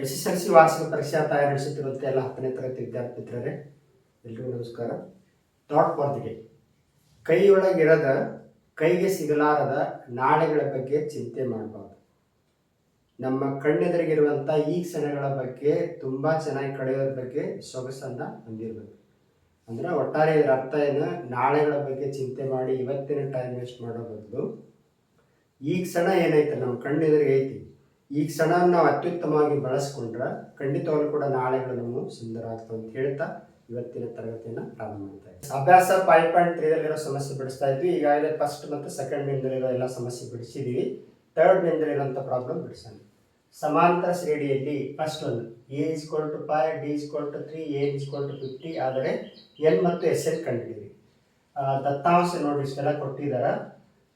S S L C ವಾರ್ಷಿಕ ಪರೀಕ್ಷಾ ತಯಾರಿಸುತ್ತಿರುವಂತೆ ಎಲ್ಲ ಹತ್ತನೇ ತರಗತಿ ವಿದ್ಯಾರ್ಥಿ ಮಿತ್ರರೇ ಎಲ್ರಿಗೂ ನಮಸ್ಕಾರ. ಥಾಟ್ ಫಾರ್ ದಿ ಡೇ ಕೈಯೊಳಗಿರದ ಕೈಗೆ ಸಿಗಲಾರದ ನಾಳೆಗಳ ಬಗ್ಗೆ ಚಿಂತೆ ಮಾಡಬಾರ್ದು. ನಮ್ಮ ಕಣ್ಣೆದುರಿಗಿರುವಂಥ ಈ ಕ್ಷಣಗಳ ಬಗ್ಗೆ ತುಂಬ ಚೆನ್ನಾಗಿ ಕಳೆಯೋದ್ರ ಬಗ್ಗೆ ಸೊಗಸನ್ನು ಹೊಂದಿರಬೇಕು. ಅಂದರೆ ಒಟ್ಟಾರೆ ಇದರ ಅರ್ಥ ಏನು? ನಾಳೆಗಳ ಬಗ್ಗೆ ಚಿಂತೆ ಮಾಡಿ ಇವತ್ತಿನ ಟೈಮ್ ವೇಸ್ಟ್ ಮಾಡೋ ಬದಲು ಈ ಕ್ಷಣ ಏನೈತೆ ನಮ್ಮ ಕಣ್ಣೆದುರಿಗೆ ಐತಿ. ಈ ಕ್ಷಣವನ್ನು ನಾವು ಅತ್ಯುತ್ತಮವಾಗಿ ಬಳಸ್ಕೊಂಡ್ರೆ ಖಂಡಿತವಾಗ್ಲೂ ಕೂಡ ನಾಳೆಗಳು ನಮ್ಮ ಸುಂದರ ಆಗ್ತವೆ ಅಂತ ಹೇಳ್ತಾ ಇವತ್ತಿನ ತರಗತಿಯನ್ನು ಪ್ರಾರಂಭ ಮಾಡ್ತಾ ಇದ್ದೀವಿ ಅಭ್ಯಾಸ ಫೈವ್ ಪಾಯಿಂಟ್ ತ್ರೀದಲ್ಲಿರೋ ಸಮಸ್ಯೆ ಬಿಡಿಸ್ತಾ ಇದ್ವಿ. ಈಗಾಗಲೇ ಫಸ್ಟ್ ಮತ್ತು ಸೆಕೆಂಡ್ ಮೇನ್ದಲ್ಲಿರೋ ಎಲ್ಲ ಸಮಸ್ಯೆ ಬಿಡಿಸಿದ್ದೀವಿ ಥರ್ಡ್ ಮೇನ್ದಲ್ಲಿರೋಂಥ ಪ್ರಾಬ್ಲಮ್ ಬಿಡಿಸೋಣ. ಸಮಾಂತರ ಶ್ರೇಣಿಯಲ್ಲಿ ಫಸ್ಟ್ ಒಂದು a equal to five d equal to three a equal to fifty ಆದರೆ ಎನ್ ಮತ್ತು ಎಸ್ ಎನ್ ಕಂಡಿದ್ದೀವಿ ದತ್ತಾಂಶ ನೋಡಿ ಇಷ್ಟೆಲ್ಲ ಕೊಟ್ಟಿದ್ದಾರೆ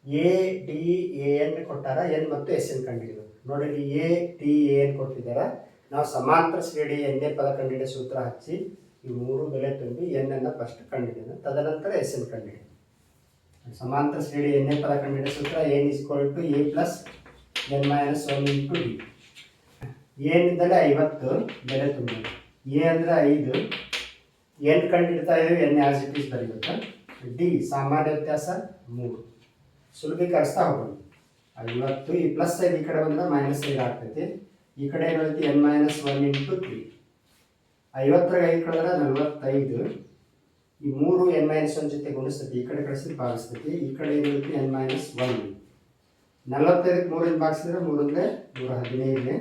ಎ ಡಿ ಎ ಎನ್ ಕೊಟ್ಟಾರ ಎನ್ ಮತ್ತು ಎಸ್ ಎನ್ ಕಂಡುಹಿಡಿಬೇಕು ನೋಡಿ ಇಲ್ಲಿ ಎ ಟಿ ಎ ಎನ್ ಕೊಟ್ಟಿದ್ದಾರೆ? ನಾವು ಸಮಾಂತರ ಶ್ರೇಣಿ ಎನ್ನೇ ಪದ ಕಂಡಿಡಿಯ ಸೂತ್ರ ಹಚ್ಚಿ ಈ ಮೂರು ಬೆಲೆ ತುಂಬಿ ಎನ್ ಅನ್ನ ಫಸ್ಟ್ ಕಂಡುಹಿಡಿಯೋಣ. ತದನಂತರ ಎಸ್ ಎನ್ ಕಂಡುಹಿಡಿಯೋಣ. ಸಮಾಂತರ ಶ್ರೇಣಿ ಎನ್ನೇ ಪದ ಕಂಡಿಡಿಯ ಸೂತ್ರ n equal to a plus n minus one into d ಏನಿದ್ದರೆ ಐವತ್ತು ಬೆಲೆ ತುಂಬಿ. ಎ ಅಂದರೆ ಐದು. ಎನ್ ಕಂಡಿಡ್ತಾ ಇದ್ದೀವಿ, ಎನ್ ಆಸ್ ಇಟ್ ಈಸ್ ಬರೀಬೇಕು ಡಿ ಸಾಮಾನ್ಯ ವ್ಯತ್ಯಾಸ ಮೂರು. ಸುಲಭೀಕರಿಸ್ತಾ ಹೋಗೋಣ. ಐವತ್ತು, ಈ ಪ್ಲಸ್ ಐದು ಈ ಕಡೆ ಬಂದ್ರೆ ಮೈನಸ್ ಐದು ಆಗ್ತೈತಿ. ಈ ಕಡೆ ಏನೈತಿ n minus one into three ಐವತ್ತರಾಗ ಐದು ಕಳೆದ್ರೆ? ನಲವತ್ತೈದು. ಈ ಮೂರು ಎನ್ ಮೈನಸ್ ಒನ್ ಜೊತೆ ಗುಣಿಸ್ತೈತಿ. ಈ ಕಡೆ ಕಳಿಸಿದ್ರೆ ಭಾಗಿಸ್ತೈತಿ. ಈ ಕಡೆ ಏನೈತಿ ಎನ್ ಮೈನಸ್ ಒನ್ ನಲವತ್ತೈದಕ್ಕೆ ಮೂರಿಂದ ಭಾಗಿಸಿದ್ರೆ ಮೂರಿಂದ ನೂರ ಹದಿನೈದನೇ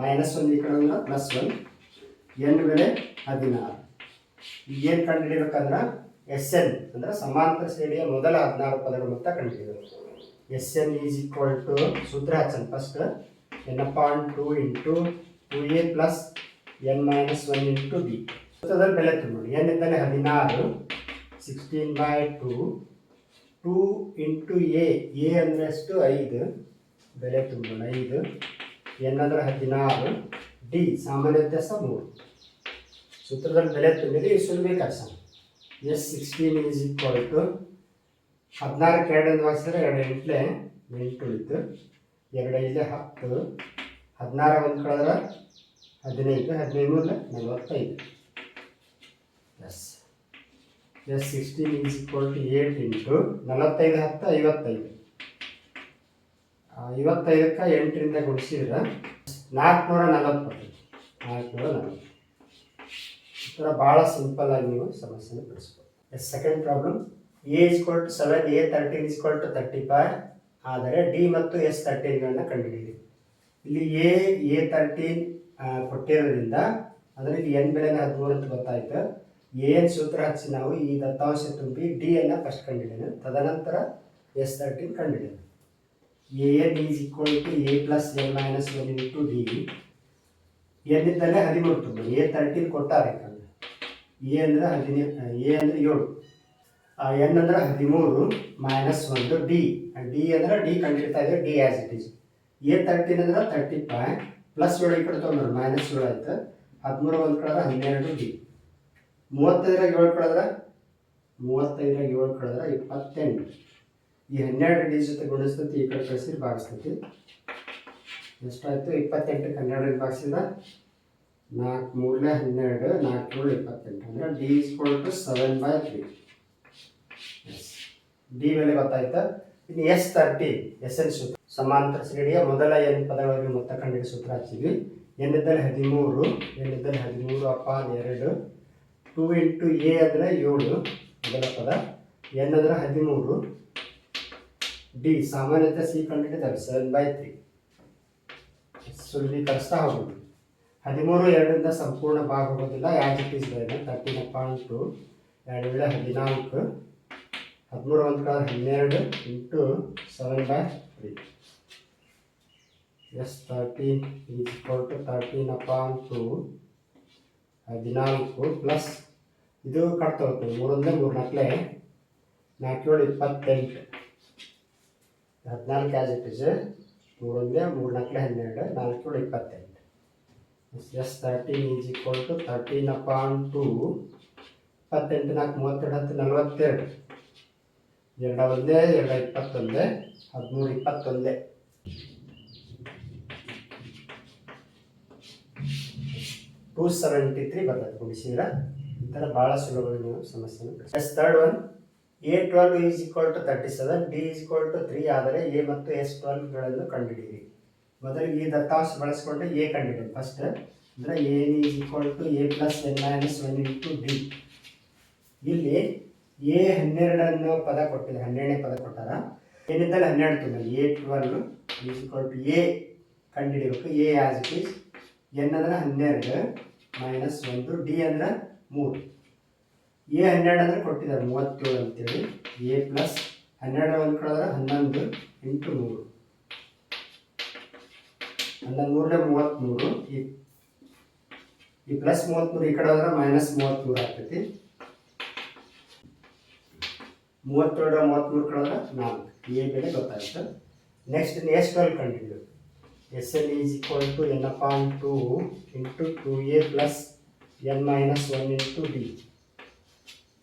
ಮೈನಸ್ ಒಂದು ಈ ಕಡೆ ಅಂದ್ರೆ ಪ್ಲಸ್ ಒನ್ ಎನ್ ಬೆಲೆ ಹದಿನಾರು. ಏನು ಕಂಡುಹಿಡಿಬೇಕಂದ್ರೆ ಎಸ್ ಎನ್ ಅಂದ್ರೆ ಸಮಾಂತರ ಶ್ರೇಣಿಯ ಮೊದಲ ಹದಿನಾರು ಪದಗಳು ಮೊತ್ತ ಕಂಡುಹಿಡಿಯಬೇಕು s n is equal to ಸೂತ್ರ ಹಚ್ಚನ್ first n upon two into two a plus n minus one into d ಸೂತ್ರದಲ್ಲಿ ಬೆಲೆ ತುಂಬಿಡಿ ಎನ್ ಇದ್ದಾನೆ ಹದಿನಾರು sixteen by two two into a a ಅಂದರೆ ಎಷ್ಟು ಐದು. ಬೆಲೆ ತುಂಬೋಣ ಐದು. ಎನ್ ಅಂದರೆ ಹದಿನಾರು ಡಿ ಸಾಮಾನ್ಯ ವ್ಯತ್ಯಾಸ ಮೂರು. ಸೂತ್ರದಲ್ಲಿ ಬೆಲೆ ತುಂಬಿದ್ರೆ ಈ ಸುಲಭ ಕೆಲಸ s sixteen is equal to ಹದಿನಾರಕ್ಕೆ ಎರಡನ್ನು ಭಾಗಿಸಿದ್ರೆ ಎರಡು ಎಂಟ್ಲೆ ಎಂಟು ಉಳಿತು ಎರಡು ಐದು ಹತ್ತು. ಹದಿನಾರ ಒಂದು ಕಳೆದ್ರೆ ಹದಿನೈದು ಹದಿನೈದು ಮೂರಲೆ ನಲವತ್ತೈದು. S. S sixteen is equal to eight into ನಲವತ್ತೈದು ಹತ್ತು ಐವತ್ತೈದು. ಐವತ್ತೈದಕ್ಕೆ ಎಂಟರಿಂದ ಗುಡಿಸಿದ್ರೆ ನಾಲ್ಕುನೂರ ನಲವತ್ತು. ನಾಲ್ಕುನೂರ ನಲವತ್ತು. ಈ ಥರ ಭಾಳ ಸಿಂಪಲ್ಲಾಗಿ ನೀವು ಸಮಸ್ಯೆನ ಬಿಡಿಸ್ಬೋದು. S second problem a equal to seven a thirteen equal to thirty five ಆದರೆ ಡಿ ಮತ್ತು ಎಸ್ ತರ್ಟೀನ್ಗಳನ್ನ ಕಂಡುಹಿಡಿಯಿರಿ. ಇಲ್ಲಿ ಎ ಎ ತರ್ಟೀನ್ ಕೊಟ್ಟಿರೋದ್ರಿಂದ ಅದರಲ್ಲಿ ಎನ್ ಬೆಲೆನ ಹದಿಮೂರು ಅಂತ ಗೊತ್ತಾಯಿತು. ಎನ್ ಸೂತ್ರ ಹಚ್ಚಿ ನಾವು ಈ ದತ್ತಾಂಶ ತುಂಬಿ ಡಿ ಅನ್ನು ಫಸ್ಟ್ ಕಂಡುಹಿಡಿಯೋಣ. ತದನಂತರ ಎಸ್ ತರ್ಟೀನ್ ಕಂಡುಹಿಡಿಯೋಣ. A n is equal to a plus n minus one into d n ಇದ್ದಲ್ಲೇ ಹದಿಮೂರು ತುಂಬ. A thirteen ಕೊಟ್ಟಾರೆ. ಎ ಅಂದರೆ ಹದಿನೇ ಎ ಅಂದರೆ ಏಳು. ಎನ್ ಅಂದರೆ ಹದಿಮೂರು ಮೈನಸ್ ಒಂದು ಡಿ ಡಿ ಅಂದರೆ ಡಿ ಕಂಡಿಡ್ತಾ ಇದೆ d as it is a thirteen ಅಂದ್ರೆ ತರ್ಟಿ ಫೈವ್ ಪ್ಲಸ್ ಏಳು ಈ ಕಡೆ ತೊಗೊಂಡ್ರೆ ಮೈನಸ್ ಏಳು ಆಯ್ತು. ಹದಿಮೂರು ಒಂದು ಕಳೆದ್ರೆ ಹನ್ನೆರಡು ಡಿ ಮೂವತ್ತೈದರಾಗ ಏಳು ಕಳೆದ್ರೆ ಮೂವತ್ತೈದರಾಗ ಏಳು ಕಳೆದ್ರೆ ಇಪ್ಪತ್ತೆಂಟು. ಈ ಹನ್ನೆರಡು ಡಿ ಜೊತೆ ಗುಣಿಸ್ತೈತಿ, ಈ ಕಡೆ ಕಳಿಸಿದ್ರೆ ಭಾಗಿಸ್ತೈತಿ. ಎಷ್ಟಾಯ್ತು? ಇಪ್ಪತ್ತೆಂಟಕ್ಕೆ ಹನ್ನೆರಡರಿಂದ ಭಾಗಿಸಿದ ನಾಲ್ಕು ಮೂರನೇ ಹನ್ನೆರಡು, ನಾಲ್ಕು ಏಳು ಇಪ್ಪತ್ತೆಂಟು. ಅಂದರೆ d equal to seven by three d ಮೇಲೆ ಗೊತ್ತಾಯ್ತಾ? ಇನ್ನು ಎಸ್ ತರ್ಟಿ ಎಸ್ ಎನ್ ಸೂತ್ರ. ಸಮಾಂತರ ಶ್ರೇಣಿಯ ಮೊದಲ ಎನ್ ಪದಗಳಿಗೆ ಮೊತ್ತ ಕಂಡಿಡಿದ ಸೂತ್ರ ಹಚ್ಚಿದ್ವಿ ಎನ್ನಿದ್ದಲ್ಲಿ ಹದಿಮೂರು ಎನ್ನಿದ್ದಲ್ಲಿ ಹದಿಮೂರು, ಅಪ್ಪ ಎರಡು ಟೂ ಇಂಟು ಎ ಅಂದರೆ ಏಳು, ಮೊದಲ ಪದ. ಎನ್ ಅಂದರೆ ಹದಿಮೂರು. ಡಿ ಸಾಮಾನ್ಯತೆ ಸಿ ಕಂಡುಹಿಡಿದಾವೆ ಸೆವೆನ್ ಬೈ ತ್ರೀ ಸುಲಭೀಕರಿಸ್ತಾ ಹೋಗೋದು ಹದಿಮೂರು ಎರಡರಿಂದ ಸಂಪೂರ್ಣ ಭಾಗ ಹೋಗೋದಿಲ್ಲ ಯಾಕೆ ಈಸ್ ಬೈನ ತರ್ಟೀನ್ ಪಾಯಿಂಟ್ ಟು ಎರಡು ವೇಳೆ ಹದಿನಾಲ್ಕು. ಹದಿಮೂರು ಒಂದು ಕಾಲ ಹನ್ನೆರಡು into seven by three. S thirteen is equal to thirteen upon two ಹದಿನಾಲ್ಕು ಪ್ಲಸ್ ಇದು ಕಟ್ ಮೂರೊಂದೇ ಮೂರು ನಾಲ್ಕಲೆ ನಾಲ್ಕೇಳು ಇಪ್ಪತ್ತೆಂಟು. ಹದಿನಾಲ್ಕು ಆ್ಯಸ್ ಇಟ್ ಇಸ್ ಮೂರೊಂದೇ ಮೂರು ನಾಲ್ಕಲೆ ಹನ್ನೆರಡು ನಾಲ್ಕೇಳು ಇಪ್ಪತ್ತೆಂಟು. S thirteen is equal to thirteen upon two ಇಪ್ಪತ್ತೆಂಟು ನಾಲ್ಕು ಮೂವತ್ತೆರಡು ಹತ್ತು ನಲವತ್ತೆರಡು ಎರಡ ಒಂದೇ ಎರಡ ಇಪ್ಪತ್ತೊಂದೇ ಹದಿಮೂರು ಇಪ್ಪತ್ತೊಂದೇ ಟೂ ಸೆವೆಂಟಿ ತ್ರೀ ಬರ್ತದೆ ಗುಣಿಸಿದ್ರೆ ಈ ಥರ ಭಾಳ ಸುಲಭವಾಗಿ ನೀವು ಸಮಸ್ಯೆನ s third one a twelve is equal to thirty seven b is equal to three ಆದರೆ ಎ ಮತ್ತು ಎಸ್ ಟ್ವೆಲ್ವ್ಗಳನ್ನು ಕಂಡುಹಿಡಿಯಿರಿ. ಮೊದಲಿಗೆ ಈ ದತ್ತಾಂಶ ಬಳಸ್ಕೊಂಡು ಎ ಕಂಡುಹಿಡಿಯಿರಿ ಫಸ್ಟ್ ಅಂದರೆ a is equal to a plus n minus one into d ಇಲ್ಲಿ ಎ ಹನ್ನೆರಡನ್ನು ಪದ ಕೊಟ್ಟಿದ್ದಾರೆ ಹನ್ನೆರಡನೇ ಪದ ಕೊಟ್ಟಾರ? ಏನಿದ್ದಲ್ಲಿ? ಹನ್ನೆರಡು ತುಂಬ a twelve equal to a ಕಂಡುಹಿಡಿಬೇಕು. A as it is n ಅಂದ್ರೆ ಹನ್ನೆರಡು ಮೈನಸ್ ಒಂದು, ಡಿ ಅಂದ್ರೆ ಮೂರು. ಎ ಹನ್ನೆರಡು ಅಂದ್ರೆ ಕೊಟ್ಟಿದ್ದಾರೆ ಮೂವತ್ತೇಳು ಅಂತೇಳಿ. ಎ ಪ್ಲಸ್ ಹನ್ನೆರಡು ಒಂದು ಕಳೆದ್ರೆ ಹನ್ನೊಂದು ಎಂಟು ಮೂರು. ಹನ್ನೊಂದು ಮೂರನೇ ಮೂವತ್ತ್ಮೂರು. ಈ ಪ್ಲಸ್ ಮೂವತ್ತ್ಮೂರು ಈ ಕಡೆ ಹೋದ್ರೆ ಮೈನಸ್ ಮೂವತ್ತ್ಮೂರು ಆಗ್ತೈತಿ. ಮೂವತ್ತೇಳರ ಮೂವತ್ತ್ಮೂರು ಕಳೆದ್ರೆ ನಾಲ್ಕು. ಎ ಬೆಲೆ ಗೊತ್ತಾಯಿತು? ನೆಕ್ಸ್ಟ್ ಎಸ್ ಟ್ವೆಲ್ ಕಂಡಿದ್ದು s l is equal to n upon two into two a plus n minus one into d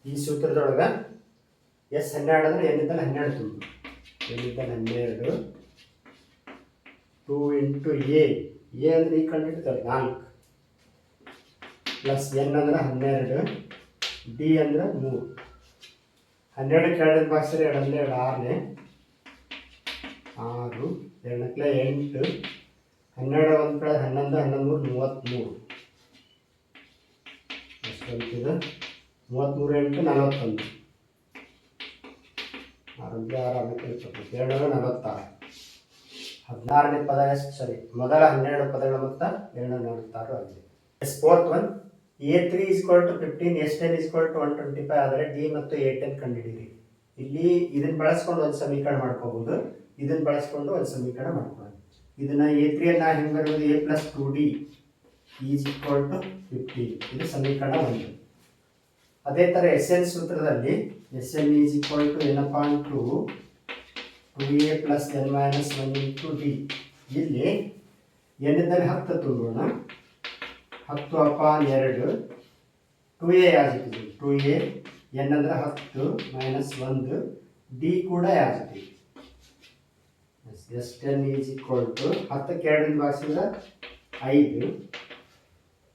ಈ ಸೂತ್ರದೊಳಗೆ ಎಸ್ ಹನ್ನೆರಡು ಅಂದರೆ ಎಲ್ಲಿದ್ದಲ್ಲಿ ಹನ್ನೆರಡು ತುಂಬ ಎಲ್ಲಿದ್ದಲ್ಲಿ ಹನ್ನೆರಡು ಟೂ ಇಂಟು ಎ ಎ ಅಂದರೆ ಈ ಕಂಡಿಡ್ತಾರೆ ನಾಲ್ಕು. ಪ್ಲಸ್ ಎನ್ ಅಂದ್ರೆ ಹನ್ನೆರಡು ಡಿ ಅಂದ್ರೆ ಮೂರು. ಹನ್ನೆರಡು ಕೆಳಗಿನ ಬಾಕ್ಸಲ್ಲಿ ಎರಡಲ್ಲಿ ಎರಡು ಆರನೇ, ಆರು ಎರಡಕ್ಕೆ ಎಂಟು, ಹನ್ನೆರಡು ಒಂದು ಕಡೆ ಹನ್ನೊಂದು ಹನ್ನೊಂದು ಮೂರು, ಮೂವತ್ತ್ಮೂರು. ಎಷ್ಟು ಅಂತಿದೆ ಮೂವತ್ತ್ಮೂರು ಎಂಟು, ನಲವತ್ತೊಂದು. ಆರೋಗ್ಯ ಆರು ಅದಕ್ಕೆ ಇಪ್ಪತ್ತು ಎರಡು ನಲವತ್ತಾರು. ಹದಿನಾರನೇ ಪದ ಸರಿ. ಮೊದಲ ಹನ್ನೆರಡು ಪದಗಳ ಮೊತ್ತ ಎರಡು ನಲವತ್ತಾರು ಆಗಿದೆ. S fourth one a three equal to fifteen s ten equal to one twenty five ಆದರೆ ಡಿ ಮತ್ತು ಎ ಟೆನ್ ಕಂಡುಹಿಡಿಯಿರಿ. ಇಲ್ಲಿ ಇದನ್ನು ಬಳಸ್ಕೊಂಡು ಒಂದು ಸಮೀಕರಣ ಮಾಡ್ಕೋಬಹುದು. ಇದನ್ನು ಬಳಸ್ಕೊಂಡು ಒಂದು ಸಮೀಕರಣ ಮಾಡ್ಕೊಳ್ಳೋದು ಇದನ್ನ ಎ ತ್ರೀಯನ್ನು ಹೆಂಗೆ ಬರೋದು a plus two d is equal to fifteen ಇದು ಸಮೀಕರಣ ಒಂದು. ಅದೇ ಥರ ಎಸ್ ಎನ್ ಸೂತ್ರದಲ್ಲಿ s n is equal to n upon two two a plus n minus one into d ಇಲ್ಲಿ ಎನ್ನಿದ್ದಲ್ಲಿ ಹತ್ತು ತುಂಬೋಣ. ಹತ್ತು ಅಪಾನ್ ಎರಡು. ಟು ಎ ಯಾಜಿಟಿದೆ ಟು ಎ ಎನ್ ಅಂದರೆ ಹತ್ತು ಮೈನಸ್ ಒಂದು. ಡಿ ಕೂಡ ಯಾಜಿಟಿದೆ s ten is equal to ಹತ್ತಕ್ಕೆ ಎರಡರಿಂದ ಭಾಗಿಸಿದ್ರೆ ಐದು.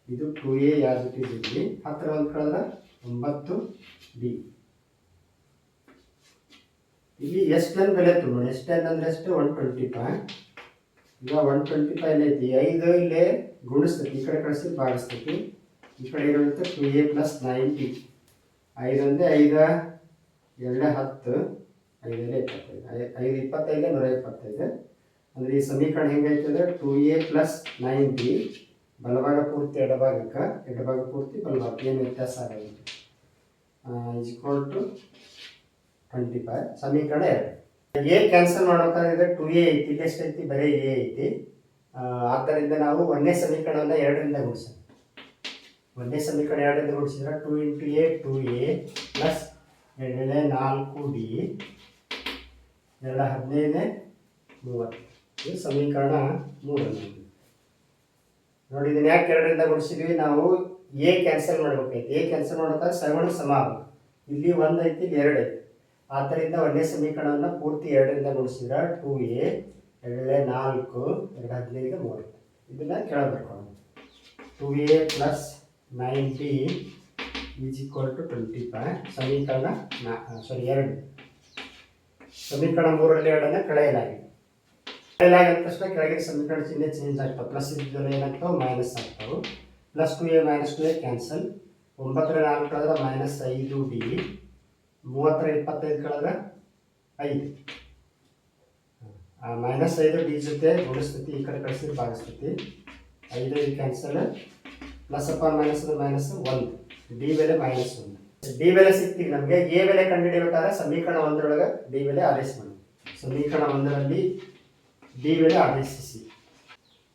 ಇದು ಟು ಎ ಯಾಜಿಟಿಸ್ ಇಲ್ಲಿ. ಹತ್ತರ ಒಂದು ಕಳೆದ್ರೆ ಒಂಬತ್ತು ಡಿ ಇಲ್ಲಿ ಎಷ್ಟು ಟೆನ್ ಬೆಲೆ ತುಂಬ ಎಷ್ಟು ಟೆನ್ ಅಂದರೆ ಎಷ್ಟು ಒನ್ ಟ್ವೆಂಟಿ ಫೈವ್ ಈಗ ಒನ್ ಟ್ವೆಂಟಿ ಫೈವ್ ಐತಿ. ಐದು ಇಲ್ಲೇ ಗುಣಿಸ್ತೈತಿ. ಈ ಕಡೆ ಕಳಿಸಿ ಭಾಗಿಸ್ತೈತಿ ಈ ಕಡೆ ಏನಾಗುತ್ತೆ ಟು ಎ ಪ್ಲಸ್ ನೈಂಟಿ ಐದು ಅಂದರೆ ಐದು, ಎರಡೇ ಹತ್ತು, ಐದನೇ ಇಪ್ಪತ್ತೈದು. ಐದು ಇಪ್ಪತ್ತೈದು, ನೂರ ಇಪ್ಪತ್ತೈದು. ಅಂದರೆ ಈ ಸಮೀಕರಣ ಹೆಂಗೈತಂದ್ರೆ ಟು ಎ ಪ್ಲಸ್ ನೈಂಟಿ ಬಲಭಾಗ ಪೂರ್ತಿ ಎಡಭಾಗಕ್ಕೆ ಎಡಭಾಗ ಪೂರ್ತಿ ಬಲಭಾಗ ಏನು ವ್ಯತ್ಯಾಸ ಆಗುತ್ತೆ? Is equal to twenty five ಸಮೀಕರಣ ಎರಡು. ಎ ಕ್ಯಾನ್ಸಲ್ ಮಾಡ್ಬೇಕಾದ್ರೆ ಟು ಎ ಐತಿ ಎಷ್ಟು ಐತಿ, ಬರೀ ಎ ಐತಿ. ಆದ್ದರಿಂದ ನಾವು ಒಂದನೇ ಸಮೀಕರಣವನ್ನು ಎರಡರಿಂದ ಗುಣಿಸೋಣ. ಒಂದನೇ ಸಮೀಕರಣ ಎರಡರಿಂದ ಗುಣಿಸಿದ್ರೆ two into a two a plus ಎರಡನೇ ನಾಲ್ಕು ಡಿ ಎರಡು ಹದಿನೈದನೇ ಮೂವತ್ತು. ಇದು ಸಮೀಕರಣ ಮೂರನೇ ನೋಡಿ, ಇದನ್ನ ಯಾಕೆ ಎರಡರಿಂದ ಗುಣಿಸಿದ್ವಿ? ನಾವು ಎ ಕ್ಯಾನ್ಸಲ್ ಮಾಡ್ಬೇಕೈತಿ ಎ ಕ್ಯಾನ್ಸಲ್ ಮಾಡ್ಬೇಕಾದ್ರೆ ಸೆವೆನ್ ಸಮ. ಇಲ್ಲಿ ಒಂದು ಐತಿ, ಇಲ್ಲಿ ಎರಡು ಐತಿ. ಆದ್ದರಿಂದ ಒಂದೇ ಸಮೀಕರಣವನ್ನು ಪೂರ್ತಿ ಎರಡರಿಂದ ಗುಣಿಸಿದ್ರೆ ಟೂ ಎ ಎರಡೇ ನಾಲ್ಕು, ಎರಡು ಹದಿನೈದು ಮೂರು. ಇದನ್ನು ಕೇಳಬೇಕು two a plus ninety is equal to twenty five ಸಮೀಕರಣ ನಾ ಸಾರಿ ಎರಡು. ಸಮೀಕರಣ ಮೂರರಲ್ಲಿ ಎರಡನ್ನು ಕಳೆಯಲಾಗಿದೆ ಕಳೆಯಲಾಗಿದ ತಕ್ಷಣ ಕೆಳಗಿನ ಸಮೀಕರಣ ಚಿಹ್ನೆ ಚೇಂಜ್ ಆಗ್ತವೆ ಪ್ಲಸ್ ಇದ್ದರೆ ಏನಾಗ್ತವೆ ಮೈನಸ್ ಆಗ್ತವೆ plus two a minus two a cancel ಒಂಬತ್ತರ ನಾಲ್ಕು ಮೈನಸ್ ಐದು ಡಿ ಮೂವತ್ತರ ಇಪ್ಪತ್ತೈದು ಕಳೆದ್ರೆ ಐದು. ಮೈನಸ್ ಐದು ಡಿ ಜೊತೆ ಗುಣಿಸ್ತೈತಿ, ಈ ಕಡೆ ಕಳಿಸಿದ್ರೆ ಭಾಗಿಸ್ತೈತಿ. ಐದು ಐದು ಕ್ಯಾನ್ಸಲ್ ಪ್ಲಸ್ ಅಪ್ಪ ಮೈನಸ್ ಮೈನಸ್ ಒಂದು. ಡಿ ಬೆಲೆ ಮೈನಸ್ ಒಂದು. ಡಿ ಬೆಲೆ ಸಿಗ್ತೀವಿ ನಮಗೆ ಎ ಬೆಲೆ ಕಂಡುಹಿಡಿಬೇಕಾದ್ರೆ ಸಮೀಕರಣ ಒಂದರೊಳಗೆ ಡಿ ಬೆಲೆ ಆದೇಶ ಮಾಡಿ. ಸಮೀಕರಣ ಒಂದರಲ್ಲಿ ಡಿ ಬೆಲೆ ಆದೇಶಿಸಿ.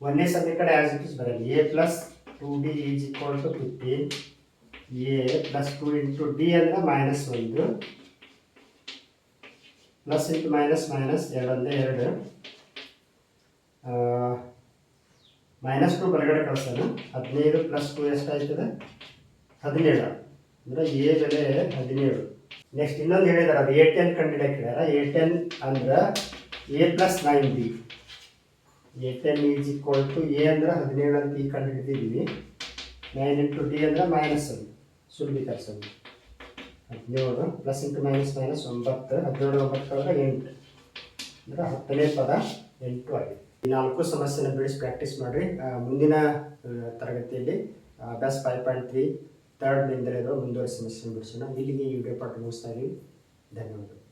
ಒಂದನೇ ಸಮೀಕರಣ ಆಸ್ ಇಟ್ ಇಸ್ ಬರಲಿ. A plus two d is equal to fifteen a plus two into d ಅಂದರೆ ಮೈನಸ್ ಒಂದು. ಪ್ಲಸ್ ಇಂಟು ಮೈನಸ್ ಮೈನಸ್ ಎರಡೊಂದೇ ಎರಡು. ಮೈನಸ್ ಟು ಹೊರಗಡೆ ಕಳಿಸೋಣ. ಹದಿನೈದು ಪ್ಲಸ್ ಟು ಎಷ್ಟಾಯ್ತದೆ ಹದಿನೇಳು. ಅಂದರೆ ಎ ಬೆಲೆ ಹದಿನೇಳು. ನೆಕ್ಸ್ಟ್ ಇನ್ನೊಂದು ಹೇಳಿದಾರೆ, ಅದು ಎ ಟೆನ್ ಕಂಡು ಹೇಳ್ಯಾರ ಎ ಟೆನ್ ಅಂದ್ರೆ a plus nine b a ten is equal to a ಅಂದ್ರೆ ಹದಿನೇಳು ಅಂತ ಈ ಕಂಡು ಹಿಡಿದಿದ್ದೀವಿ ನೈನ್ ಇಂಟು ಡಿ ಅಂದರೆ ಮೈನಸ್ ಒಂದು. ಸುಲಭೀಕರಿಸೋದು. ಹದಿನೇಳು ಪ್ಲಸ್ ಇಂಟು ಮೈನಸ್ ಮೈನಸ್ ಒಂಬತ್ತು, ಹದಿನೇಳು ಒಂಬತ್ತು ಕಳೆದ್ರೆ ಎಂಟು. ಅಂದರೆ ಹತ್ತನೇ ಪದ ಎಂಟು ಆಗಿದೆ. ಈ ನಾಲ್ಕು ಸಮಸ್ಯೆನ ಬಿಡಿಸಿ ಪ್ರಾಕ್ಟೀಸ್ ಮಾಡಿರಿ. ಮುಂದಿನ ತರಗತಿಯಲ್ಲಿ ಅಭ್ಯಾಸ ಫೈವ್ ಪಾಯಿಂಟ್ ತ್ರೀ ತರ್ಡ್ ಇರೋ ಮುಂದುವರೆ ಸಮಸ್ಯೆನ ಬಿಡಿಸೋಣ. ಇಲ್ಲಿಗೆ ಈ ವಿಡಿಯೋ ಪಾಠ ಮುಗಿಸ್ತಾ ಇದ್ದೀವಿ ಧನ್ಯವಾದಗಳು.